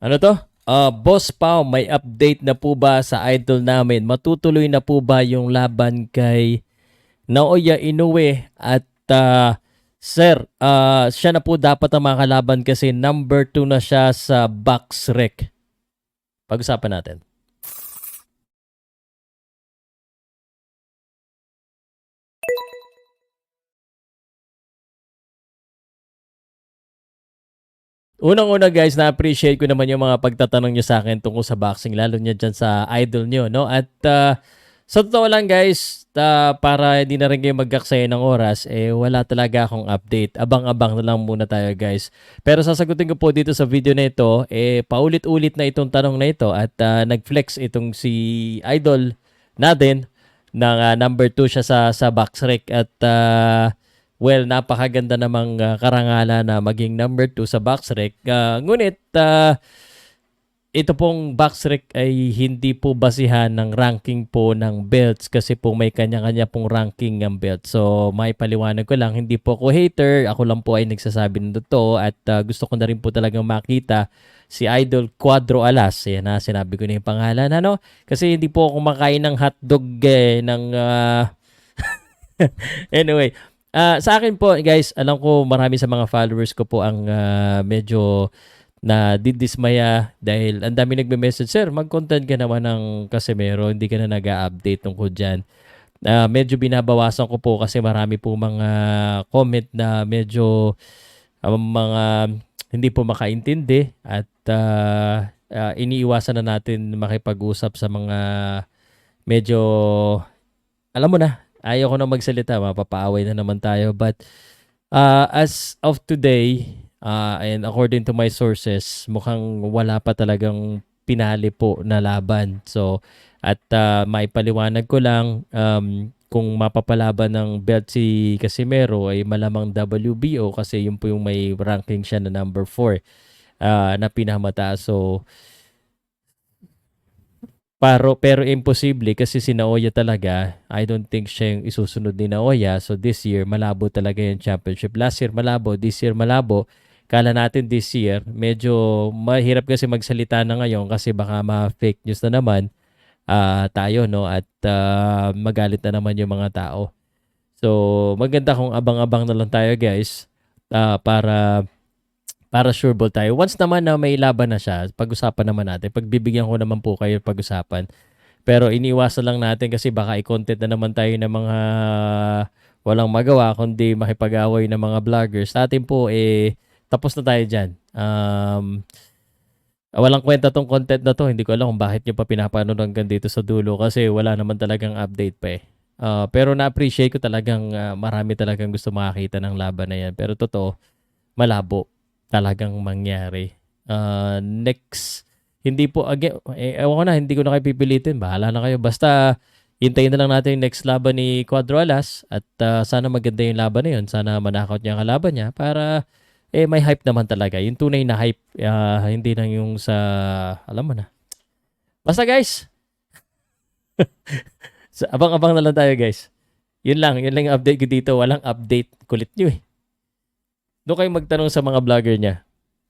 Ano to? Ah, Boss Pao, may update na po ba sa idol namin? Matutuloy na po ba yung laban kay Naoya Inoue at ah, Sir, ah, siya na po dapat ang makalaban kasi number 2 na siya sa box rec. Pag-usapan natin. Unang-una guys, na-appreciate ko naman yung mga pagtatanong nyo sa akin tungkol sa boxing, lalo niya dyan sa idol nyo, no? At ah, sa totoo lang guys, ah, para hindi na rin kayo magaksaya ng oras, eh wala talaga akong update. Abang-abang na lang muna tayo guys. Pero sasagutin ko po dito sa video na ito, eh paulit-ulit na itong tanong na ito at ah, nag-flex itong si idol natin ng ah, number 2 siya sa, sa box rec at ah, Well, napakaganda namang uh, karangalan na maging number 2 sa box rec. Uh, ngunit, uh, ito pong box rec ay hindi po basihan ng ranking po ng belts kasi po may kanya-kanya pong ranking ng belt. So, may paliwanag ko lang, hindi po ako hater. Ako lang po ay nagsasabi ng totoo at uh, gusto ko na rin po talagang makita si Idol Quadro Alas. Yan na, sinabi ko na yung pangalan. Ano? Kasi hindi po ako kumakain ng hotdog eh, ng... uh, anyway, Ah, sa akin po, guys, alam ko marami sa mga followers ko po ang ah, medyo na didismaya dahil ang dami nagme-message, Sir, mag-content ka naman ng Casemiro, hindi ka na nag-update tungkol dyan. Ah, medyo binabawasan ko po kasi marami po mga comment na medyo ah, mga hindi po makaintindi at ah, ah, iniiwasan na natin makipag-usap sa mga medyo alam mo na, ayaw ko na magsalita, mapapaaway na naman tayo. But uh, as of today, uh, and according to my sources, mukhang wala pa talagang pinali po na laban. So, at uh, maipaliwanag ko lang, um, kung mapapalaban ng belt si Casimero ay malamang WBO kasi yun po yung may ranking siya na number 4 uh, na pinakamataas. So, Paro, pero imposible kasi si Naoya talaga, I don't think siya yung isusunod ni Naoya. So this year, malabo talaga yung championship. Last year, malabo. This year, malabo. Kala natin this year, medyo mahirap kasi magsalita na ngayon kasi baka ma-fake news na naman uh, tayo, no? At uh, magalit na naman yung mga tao. So, maganda kung abang-abang na lang tayo, guys, uh, para para sure ball tayo. Once naman na may laban na siya, pag-usapan naman natin. Pagbibigyan ko naman po kayo pag-usapan. Pero iniwasan lang natin kasi baka i-content na naman tayo ng mga walang magawa kundi makipag-away ng mga vloggers. Sa atin po, eh, tapos na tayo dyan. Um, walang kwenta tong content na to. Hindi ko alam kung bakit nyo pa pinapanood hanggang dito sa dulo kasi wala naman talagang update pa eh. Uh, pero na-appreciate ko talagang uh, marami talagang gusto makakita ng laban na yan. Pero totoo, malabo talagang mangyari. Uh, next, hindi po, again, eh, ewan ko na, hindi ko na kayo pipilitin. Bahala na kayo. Basta, hintayin na lang natin yung next laban ni Cuadro Alas at uh, sana maganda yung laban na yun. Sana manakot niya ang kalaban niya para eh may hype naman talaga. Yung tunay na hype, uh, hindi lang yung sa, alam mo na. Basta guys, abang-abang na lang tayo guys. Yun lang, yun lang yung update ko dito. Walang update. Kulit nyo eh. Doon kayo magtanong sa mga vlogger niya.